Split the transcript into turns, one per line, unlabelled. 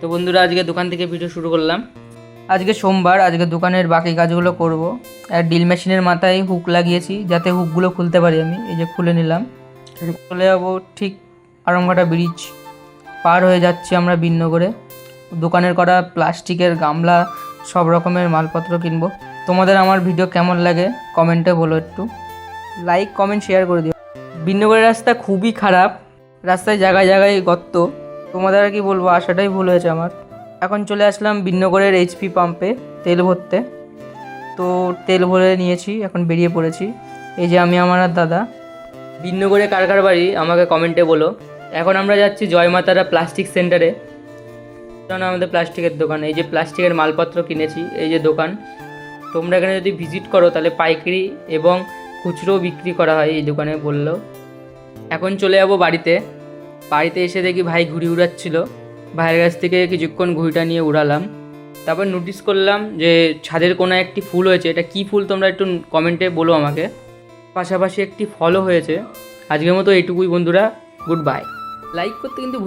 তো বন্ধুরা, আজকে দোকান থেকে ভিডিও শুরু করলাম। আজকে সোমবার, আজকে দোকানের বাকি কাজগুলো করব। আর ডিল মেশিনের মাথায় হুক লাগিয়েছি, যাতে হুকগুলো খুলতে পারি আমি। এই যে খুলে নিলাম। চলে যাব ঠিক আরমঘাটা ব্রিজ পার হয়ে যাচ্ছি আমরা বিন্নগরে দোকানের করা প্লাস্টিকের গামলা, সব রকমের মালপত্র কিনবো। তোমাদের আমার ভিডিও কেমন লাগে কমেন্টে বলো একটু। লাইক কমেন্ট শেয়ার করে দিও। বিন্নগরের রাস্তা খুবই খারাপ। রাস্তায় জায়গায় জায়গায় গর্ত। তোমাদের আর কি বলব? আসাটাই ভুল হয়েছে আমার। এখন চলে আসলাম বিন্নগরের এইচপি পাম্পে তেল ভরতে। তো তেল ভরে নিয়েছি, এখন বেরিয়ে পড়েছি। এই যে আমি, আমার আর দাদা। বিন্নগরে কার কার বাড়ি? আমাকে কমেন্টে বলো। এখন আমরা যাচ্ছি জয়মাতারা প্লাস্টিক সেন্টারে কারণ আমাদের প্লাস্টিকের দোকান। এই যে প্লাস্টিকের মালপত্র কিনেছি, এই যে দোকান। তোমরা এখানে যদি ভিজিট করো, তাহলে পাইকারি এবং খুচরো বিক্রি করা হয় এই দোকানে বলল। এখন চলে যাব বাড়িতে। বাড়িতে এসে দেখি ভাই ঘুড়ি উড়াচ্ছিল। ভাইয়ের কাছ থেকে কিছুক্ষণ ঘুড়িটা নিয়ে উড়ালাম। তারপর নোটিস করলাম যে ছাদের কোনায় একটি ফুল হয়েছে। এটা কি ফুল তোমরা একটু কমেন্টে বলো আমাকে। পাশাপাশি একটি ফলও হয়েছে। আজকের মতো এটুকুই বন্ধুরা। গুড বাই লাইক করতে কিন্তু